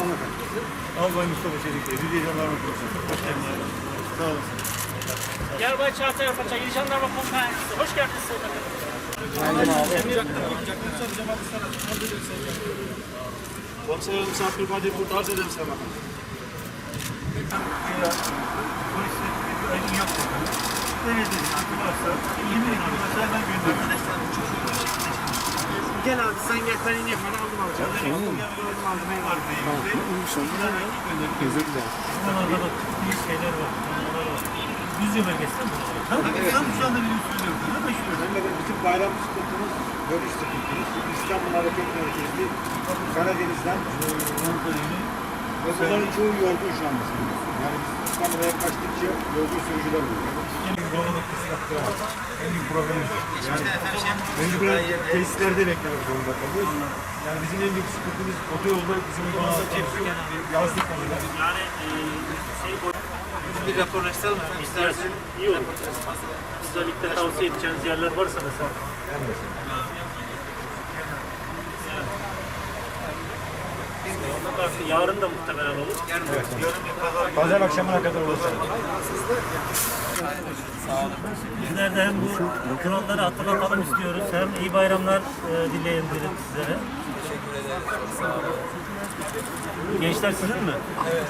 Olun efendim. Albay Mustafa Çelik Bey, Hürriye Jandarma Komutanı. Hoş geldiniz. Sağ olasın. Yerbay Çağatay Apaça, İl Jandarma Komutanı. Hoş geldiniz. Komiserim misafir ifade kurtarız ederim sana. Polis yok dedi arkadaşlar. 20 bin arkadaşlar ben gönderdim. Gel abi sen gel ben ineyim. Ben aldım alacağım. Ben aldım aldım aldım. Ben var. Özür dilerim. Buralarda da ciddi şeyler var. Onlar var. Düzce bölgesinde mi? Tabii tam şu anda benim söylüyorum. Ne meşhur? Hem de bütün bayram sıkıntımız, görüş sıkıntımız, İstanbul Hareket Merkezi, Karadeniz'den ve bunların çoğu yorgun şu an mesela. Yani biz İstanbul'a yaklaştıkça yorgun sürücüler oluyor. En büyük problemimiz. Yani mecburen tesislerde beklemek zorunda kalıyoruz. Yani bizim en büyük sıkıntımız otoyolda bizim yazlık konular. Yani e, şey Bir raporlaştıralım efendim. istersen iyi olur. Özellikle tavsiye edeceğiniz yerler varsa mesela. Ondan yarın da muhtemelen olur. Pazar akşamına kadar olursa. Bizler de hem bu kuralları hatırlatalım istiyoruz hem iyi bayramlar e, dileyelim dedim sizlere. Gençler sizin mi? Evet.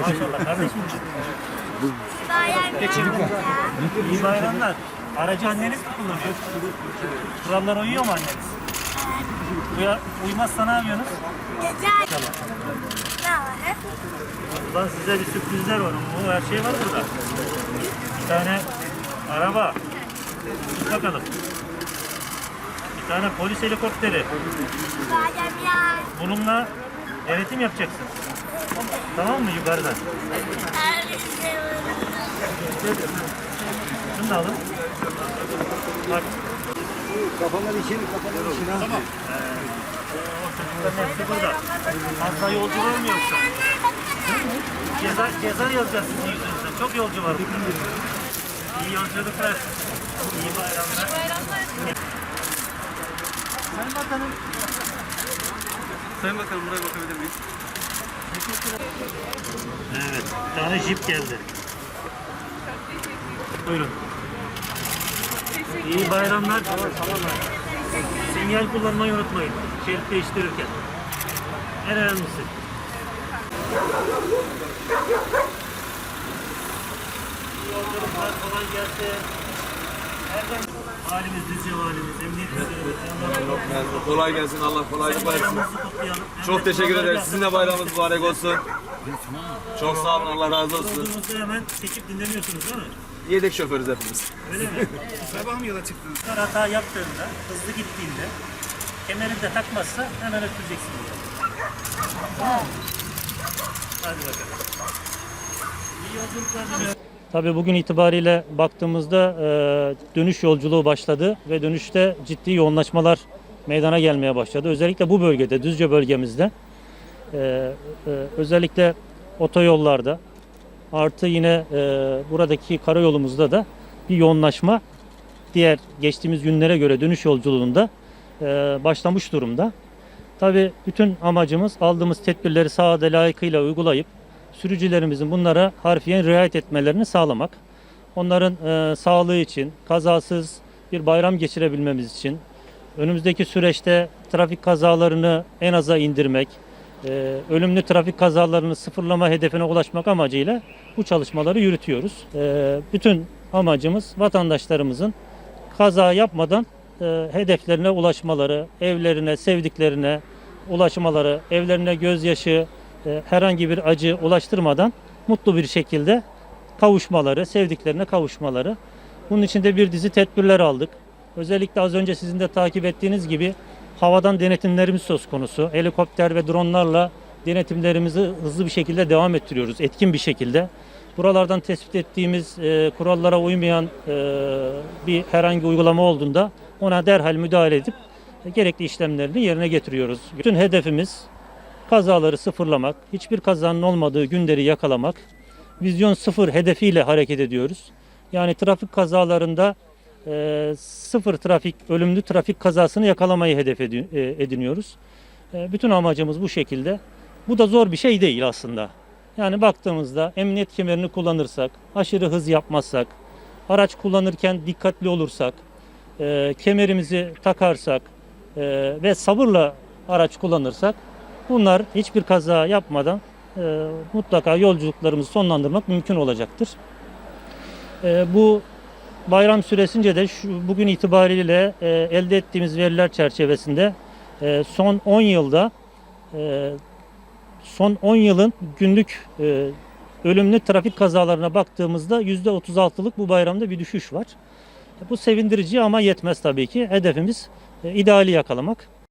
Maşallah kardeşim. Geçelim. İyi bayramlar. Aracı anneniz mi kullanıyor? Kurallara uyuyor mu anneniz? Uya, uymazsa ne yapıyorsunuz? Ulan size bir sürprizler var. Bu her şey var burada. Bir tane araba. Tut bakalım. Bir tane polis helikopteri. Bununla denetim yapacaksın. Tamam mı yukarıdan? Şunu da alın. Bak Kafalar için, kafalar için. Tamam. çocukların hepsi burada. Fazla yolcu var mı yoksa? Ceza, ceza yazacağız sizin yüzünüzden. Çok yolcu var. İyi yolculuklar. İyi bayramlar. Sayın Bakanım. Sayın Bakanım buraya bakabilir miyiz? Evet, bir tane jip geldi. Buyurun. İyi bayramlar. Sinyal kullanmayı unutmayın. Şerit değiştirirken. En önemlisi. Yolculuklar, kolay gelsin. Nereden? Valimiz, Düzce Valimiz, Emniyet Müdürümüz, Kolay gelsin Allah kolaylık versin. Çok teşekkür ederiz. Sizin de bayramınız mübarek olsun. Çok sağ olun Allah razı olsun. Olduğunuzda hemen çekip dinleniyorsunuz değil mi? Yedek şoförüz hepimiz. Öyle mi? Sabah mı yola çıktınız? Hata yaptığında, hızlı gittiğinde, kemerini de takmazsa hemen öttüreceksin bunu. Tamam? Hadi bakalım. İyi yolculuklar. Tabii bugün itibariyle baktığımızda e, dönüş yolculuğu başladı ve dönüşte ciddi yoğunlaşmalar meydana gelmeye başladı. Özellikle bu bölgede, Düzce bölgemizde e, e, özellikle otoyollarda artı yine e, buradaki karayolumuzda da bir yoğunlaşma diğer geçtiğimiz günlere göre dönüş yolculuğunda e, başlamış durumda. Tabii bütün amacımız aldığımız tedbirleri sahada layıkıyla uygulayıp sürücülerimizin bunlara harfiyen riayet etmelerini sağlamak. Onların e, sağlığı için, kazasız bir bayram geçirebilmemiz için, önümüzdeki süreçte trafik kazalarını en aza indirmek, e, ölümlü trafik kazalarını sıfırlama hedefine ulaşmak amacıyla bu çalışmaları yürütüyoruz. E, bütün amacımız vatandaşlarımızın kaza yapmadan e, hedeflerine ulaşmaları, evlerine, sevdiklerine ulaşmaları, evlerine gözyaşı, e, herhangi bir acı ulaştırmadan mutlu bir şekilde kavuşmaları, sevdiklerine kavuşmaları. Bunun için de bir dizi tedbirler aldık. Özellikle az önce sizin de takip ettiğiniz gibi havadan denetimlerimiz söz konusu. Helikopter ve dronlarla denetimlerimizi hızlı bir şekilde devam ettiriyoruz, etkin bir şekilde. Buralardan tespit ettiğimiz e, kurallara uymayan e, bir herhangi uygulama olduğunda ona derhal müdahale edip e, gerekli işlemlerini yerine getiriyoruz. Bütün hedefimiz kazaları sıfırlamak, hiçbir kazanın olmadığı günleri yakalamak, vizyon sıfır hedefiyle hareket ediyoruz. Yani trafik kazalarında e, sıfır trafik, ölümlü trafik kazasını yakalamayı hedef e, ediniyoruz. E, bütün amacımız bu şekilde. Bu da zor bir şey değil aslında. Yani baktığımızda emniyet kemerini kullanırsak, aşırı hız yapmazsak, araç kullanırken dikkatli olursak, e, kemerimizi takarsak e, ve sabırla araç kullanırsak bunlar hiçbir kaza yapmadan e, mutlaka yolculuklarımızı sonlandırmak mümkün olacaktır. E, bu bayram süresince de şu, bugün itibariyle e, elde ettiğimiz veriler çerçevesinde e, son 10 yılda e, son 10 yılın günlük e, ölümlü trafik kazalarına baktığımızda %36'lık bu bayramda bir düşüş var. Bu sevindirici ama yetmez tabii ki. Hedefimiz e, ideali yakalamak.